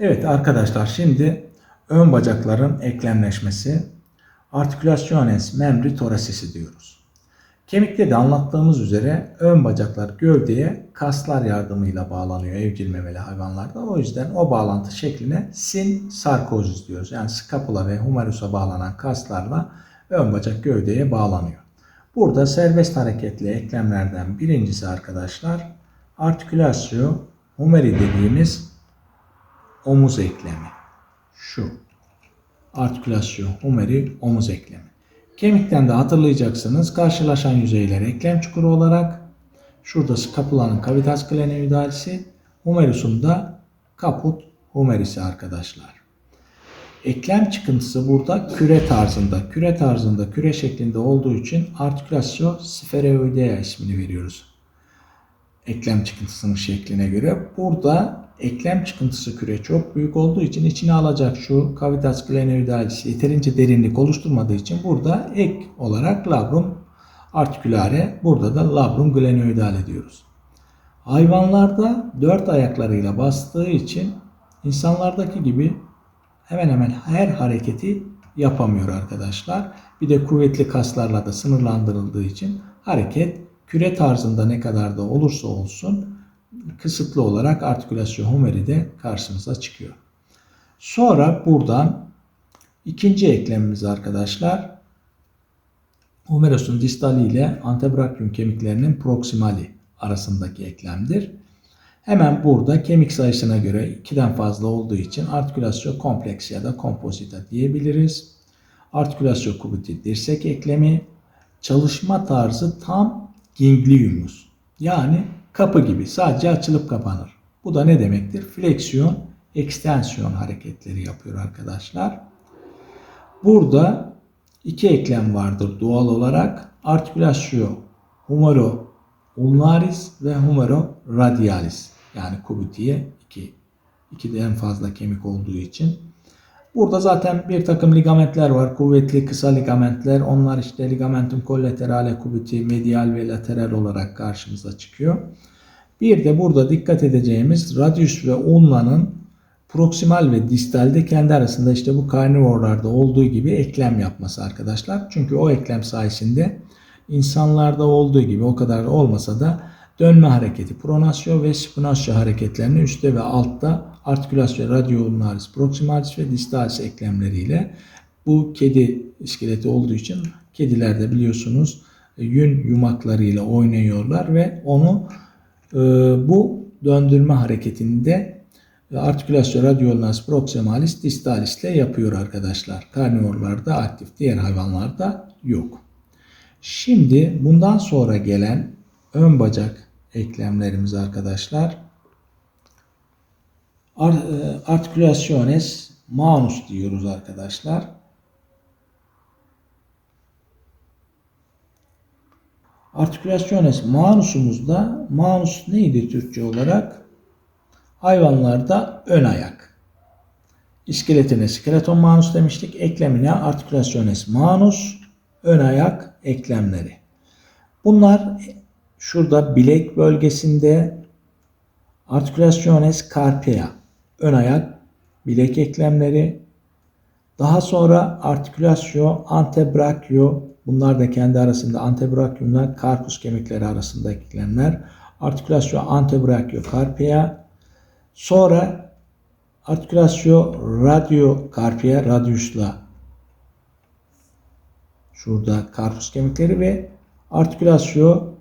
Evet arkadaşlar şimdi ön bacakların eklemleşmesi articulationes membri thoracis'i diyoruz. Kemikte de anlattığımız üzere ön bacaklar gövdeye kaslar yardımıyla bağlanıyor evcil memeli hayvanlarda. O yüzden o bağlantı şekline sin sarkozis diyoruz. Yani skapula ve humerus'a bağlanan kaslarla ön bacak gövdeye bağlanıyor. Burada serbest hareketli eklemlerden birincisi arkadaşlar artikülasyon humeri dediğimiz omuz eklemi. Şu. Artikülasyon humeri omuz eklemi. Kemikten de hatırlayacaksınız karşılaşan yüzeyler eklem çukuru olarak şurada skapulanın cavitas glenoidalisi, humerus'un da caput humerisi arkadaşlar. Eklem çıkıntısı burada küre tarzında, küre tarzında, küre şeklinde olduğu için artikülasyon sferoidea ismini veriyoruz. Eklem çıkıntısının şekline göre. Burada eklem çıkıntısı küre çok büyük olduğu için içine alacak şu cavitas glenoidalis yeterince derinlik oluşturmadığı için burada ek olarak labrum articulare, burada da labrum glenoidale diyoruz. Hayvanlarda dört ayaklarıyla bastığı için insanlardaki gibi hemen hemen her hareketi yapamıyor arkadaşlar. Bir de kuvvetli kaslarla da sınırlandırıldığı için hareket küre tarzında ne kadar da olursa olsun kısıtlı olarak artikülasyon humeri de karşımıza çıkıyor. Sonra buradan ikinci eklemimiz arkadaşlar humerus'un distali ile antebrachium kemiklerinin proximali arasındaki eklemdir. Hemen burada kemik sayısına göre 2'den fazla olduğu için artikülasyon kompleks ya da kompozita diyebiliriz. Artikülasyon kubuti dirsek eklemi çalışma tarzı tam gangliumus. Yani kapı gibi sadece açılıp kapanır. Bu da ne demektir? Fleksiyon, ekstensiyon hareketleri yapıyor arkadaşlar. Burada iki eklem vardır doğal olarak. Artikülasyon humero ulnaris ve humero radialis. Yani kubitiye iki, ikiden fazla kemik olduğu için. Burada zaten bir takım ligamentler var. Kuvvetli kısa ligamentler. Onlar işte ligamentum collaterale cubiti medial ve lateral olarak karşımıza çıkıyor. Bir de burada dikkat edeceğimiz radius ve ulnanın proksimal ve distalde kendi arasında işte bu karnivorlarda olduğu gibi eklem yapması arkadaşlar. Çünkü o eklem sayesinde insanlarda olduğu gibi o kadar olmasa da dönme hareketi pronasyo ve spinasyo hareketlerini üstte ve altta artikülasyon radioulnaris proximalis ve distalis eklemleriyle bu kedi iskeleti olduğu için kedilerde biliyorsunuz yün yumaklarıyla oynuyorlar ve onu e, bu döndürme hareketinde artikülasyon radioulnaris proximalis distalis ile yapıyor arkadaşlar. Karnivorlarda aktif, diğer hayvanlarda yok. Şimdi bundan sonra gelen ön bacak eklemlerimiz arkadaşlar articulationes manus diyoruz arkadaşlar. Articulationes manusumuzda manus neydi Türkçe olarak? Hayvanlarda ön ayak. İskeletine skeleton manus demiştik. Eklemine articulationes manus, ön ayak eklemleri. Bunlar şurada bilek bölgesinde articulationes carpea ön ayak bilek eklemleri daha sonra artikülasyon antebrakyo bunlar da kendi arasında antebrakyumla karpus kemikleri arasında eklemler artikülasyon antebrakyo carpea sonra artikülasyon radyo carpea radiusla şurada karpus kemikleri ve artikülasyon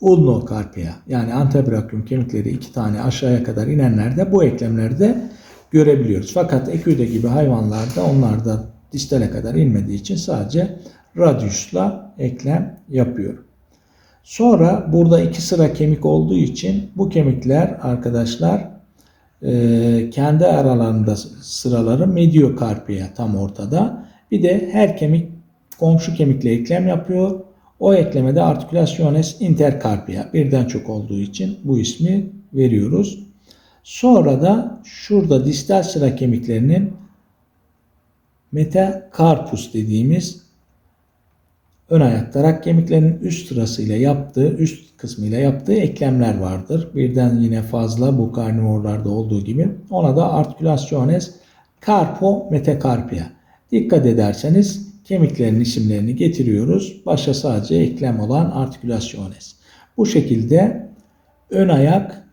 ulnokarpia yani antebrachium kemikleri iki tane aşağıya kadar inenlerde bu eklemlerde görebiliyoruz. Fakat eküde gibi hayvanlarda onlarda distale kadar inmediği için sadece radiusla eklem yapıyor. Sonra burada iki sıra kemik olduğu için bu kemikler arkadaşlar e, kendi aralarında sıraları mediokarpia tam ortada. Bir de her kemik komşu kemikle eklem yapıyor. O eklemede articulationes intercarpia birden çok olduğu için bu ismi veriyoruz. Sonra da şurada distal sıra kemiklerinin metacarpus dediğimiz ön ayak tarak kemiklerinin üst sırasıyla yaptığı, üst kısmıyla yaptığı eklemler vardır. Birden yine fazla bu karnivorlarda olduğu gibi. Ona da articulationes carpo metacarpia. Dikkat ederseniz kemiklerin isimlerini getiriyoruz. Başa sadece eklem olan articulationes. Bu şekilde ön ayak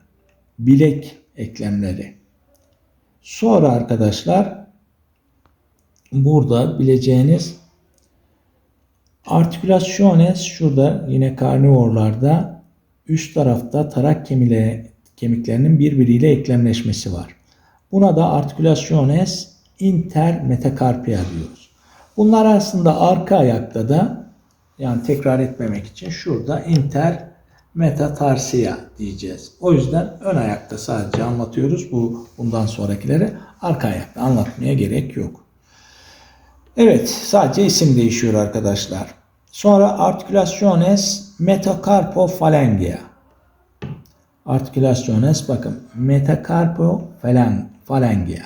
bilek eklemleri. Sonra arkadaşlar burada bileceğiniz artikülasyones şurada yine karnivorlarda üst tarafta tarak kemiğe, kemiklerinin birbiriyle eklemleşmesi var. Buna da artikülasyones intermetakarpia diyoruz. Bunlar aslında arka ayakta da yani tekrar etmemek için şurada inter metatarsiya diyeceğiz. O yüzden ön ayakta sadece anlatıyoruz. Bu bundan sonrakileri arka ayakta anlatmaya gerek yok. Evet, sadece isim değişiyor arkadaşlar. Sonra articulationes metacarpophalangia. Articulationes bakın metacarpophalangia.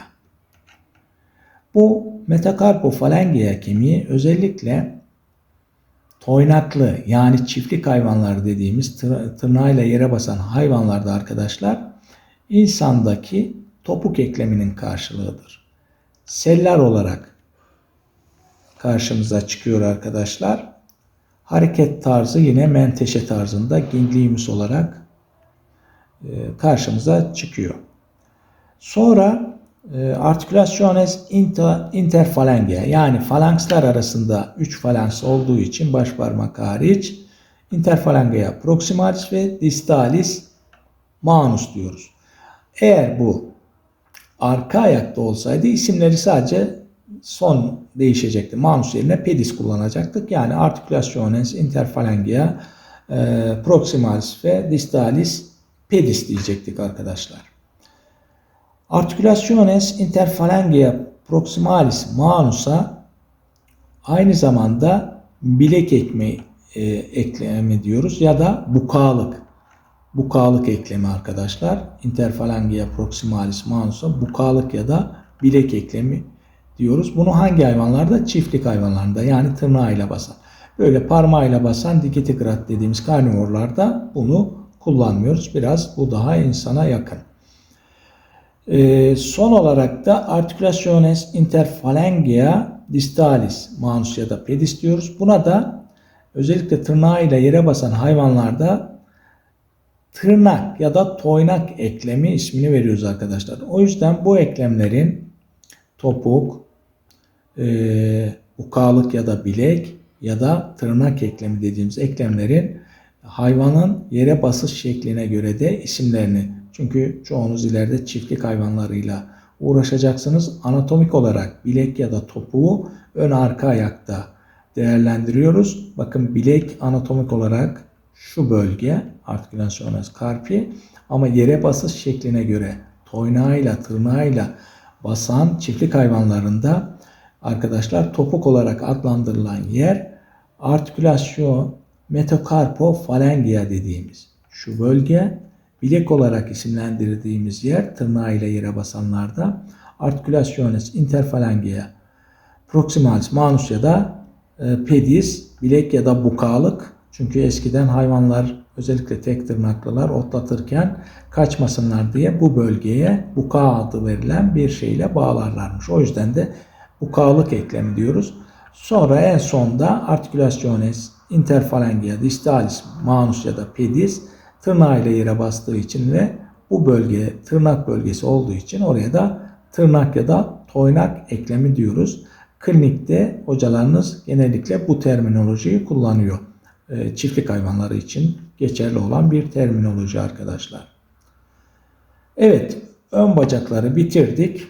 Bu metacarpophalangia kemiği özellikle toynaklı yani çiftlik hayvanlar dediğimiz tırnağıyla yere basan hayvanlarda arkadaşlar insandaki topuk ekleminin karşılığıdır. Seller olarak karşımıza çıkıyor arkadaşlar. Hareket tarzı yine menteşe tarzında ginglimus olarak e, karşımıza çıkıyor. Sonra e, articulationes interphalangia yani falankslar arasında 3 falans olduğu için baş parmak hariç interphalangia proximalis ve distalis manus diyoruz. Eğer bu arka ayakta olsaydı isimleri sadece son değişecekti. Manus yerine pedis kullanacaktık. Yani articulationes interphalangia e, proximalis ve distalis pedis diyecektik arkadaşlar. Articulationes interphalangia proximalis manusa aynı zamanda bilek ekmeği e, eklemi diyoruz ya da bukalık. Bukalık eklemi arkadaşlar. Interphalangia proximalis manusa bukalık ya da bilek eklemi diyoruz. Bunu hangi hayvanlarda? Çiftlik hayvanlarında yani tırnağıyla basan. Böyle parmağıyla basan dikitigrat dediğimiz karnivorlarda bunu kullanmıyoruz. Biraz bu daha insana yakın. Ee, son olarak da articulationes interphalangia distalis manus ya da pedis diyoruz. Buna da özellikle tırnağıyla yere basan hayvanlarda tırnak ya da toynak eklemi ismini veriyoruz arkadaşlar. O yüzden bu eklemlerin topuk, e, ukalık ya da bilek ya da tırnak eklemi dediğimiz eklemlerin hayvanın yere basış şekline göre de isimlerini çünkü çoğunuz ileride çiftlik hayvanlarıyla uğraşacaksınız. Anatomik olarak bilek ya da topuğu ön arka ayakta değerlendiriyoruz. Bakın bilek anatomik olarak şu bölge articulationes carpi ama yere basış şekline göre toynağıyla tırnağıyla basan çiftlik hayvanlarında arkadaşlar topuk olarak adlandırılan yer artikülasyon metakarpophalangia dediğimiz şu bölge bilek olarak isimlendirdiğimiz yer tırnağıyla yere basanlarda articulationes interphalangia proximalis manus ya da e, pedis bilek ya da bukalık çünkü eskiden hayvanlar özellikle tek tırnaklılar otlatırken kaçmasınlar diye bu bölgeye buka adı verilen bir şeyle bağlarlarmış. O yüzden de bukalık eklemi diyoruz. Sonra en sonda articulationes interphalangia distalis manus ya da pedis tırnağıyla yere bastığı için ve bu bölge tırnak bölgesi olduğu için oraya da tırnak ya da toynak eklemi diyoruz. Klinikte hocalarınız genellikle bu terminolojiyi kullanıyor. E, çiftlik hayvanları için geçerli olan bir terminoloji arkadaşlar. Evet, ön bacakları bitirdik.